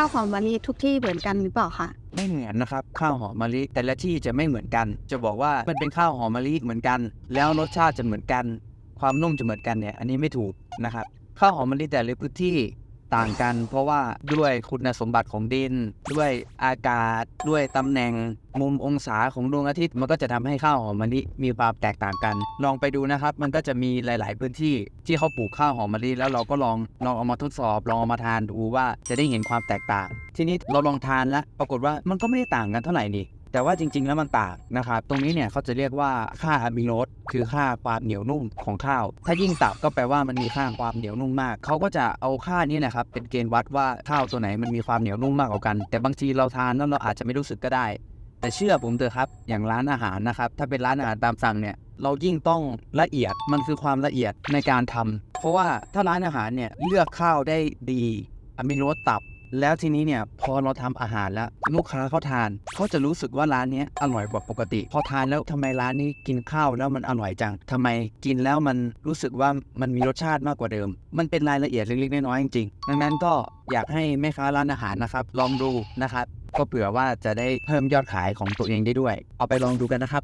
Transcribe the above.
ข้าวหอมมะลิทุกที่เหมือนกันหรือเปล่าคะไม่เหมือนนะครับ ข้าวหอมมะลิแต่ละที่จะไม่เหมือนกัน จะบอกว่ามันเป็นข้าวหอมมะลิเหมือนกัน แล้วรสชาติจะเหมือนกัน ความนุ่มจะเหมือนกันเนี่ยอันนี้ไม่ถูกนะครับข้าวหอมมะลิแต่ละพื้นที่ ต่างกัน เพราะว่าด้วยคุณสมบัติของดิน ด้วยอากาศ ด้วยตำแหน่งมุมองศาของดวงอาทิตย์มันก็จะทำให้ข้าวหอมมะลิมีความแตกต่างกัน ลองไปดูนะครับ มันก็จะมีหลาย ๆ พื้นที่ที่เขาปลูกข้าวหอมมะลิแล้วเราก็ลองลองเอามาทดสอบ ลองเอามาทานดูว่าจะได้เห็นความแตกต่าง ทีนี้เราลองทานแล้วปรากฏว่ามันก็ไม่ได้ต่างกันเท่าไหร่นี่ แต่ว่าจริง ๆ แล้วมันต่างนะครับ ตรงนี้เนี่ยเขาจะเรียกว่าค่าอะมิโลสคือค่าความเหนียวนุ่มของข้าว ถ้ายิ่งต่ำก็แปลว่ามันมีค่าความเหนียวนุ่มมาก เขาก็จะเอาค่านี้นะครับเป็นเกณฑ์วัดว่าข้าวตัวไหนมันมีความเหนียวนุ่มมากกว่ากัน แต่บางทีเราทานแล้วเราอาจจะไม่รู้สึกก็ได้ แต่เชื่อผมเถอะครับ อย่างร้านอาหารนะครับ ถ้าเป็นร้านอาหารตามสั่งเนี่ยเรายิ่งต้องละเอียด มันคือความละเอียดในการทำเพราะว่าถ้าร้านอาหารเนี่ยเลือกข้าวได้ดีอะมิโลสต่ำ แล้วทีนี้เนี่ยพอเราทำอาหารแล้วลูกค้าเขาทานเขาจะรู้สึกว่าร้านนี้อร่อยกว่าปกติ พอทานแล้วทำไมร้านนี้กินข้าวแล้วมันอร่อยจังทำไมกินแล้วมันรู้สึกว่ามันมีรสชาติมากกว่าเดิม มันเป็นรายละเอียดเล็กๆน้อยๆจริงๆดังนั้นก็อยากให้แม่ค้าร้านอาหารนะครับ ลองดูนะครับก็เผื่อว่าจะได้เพิ่มยอดขายของตัวเองได้ด้วย เอาไปลองดูกันนะครับ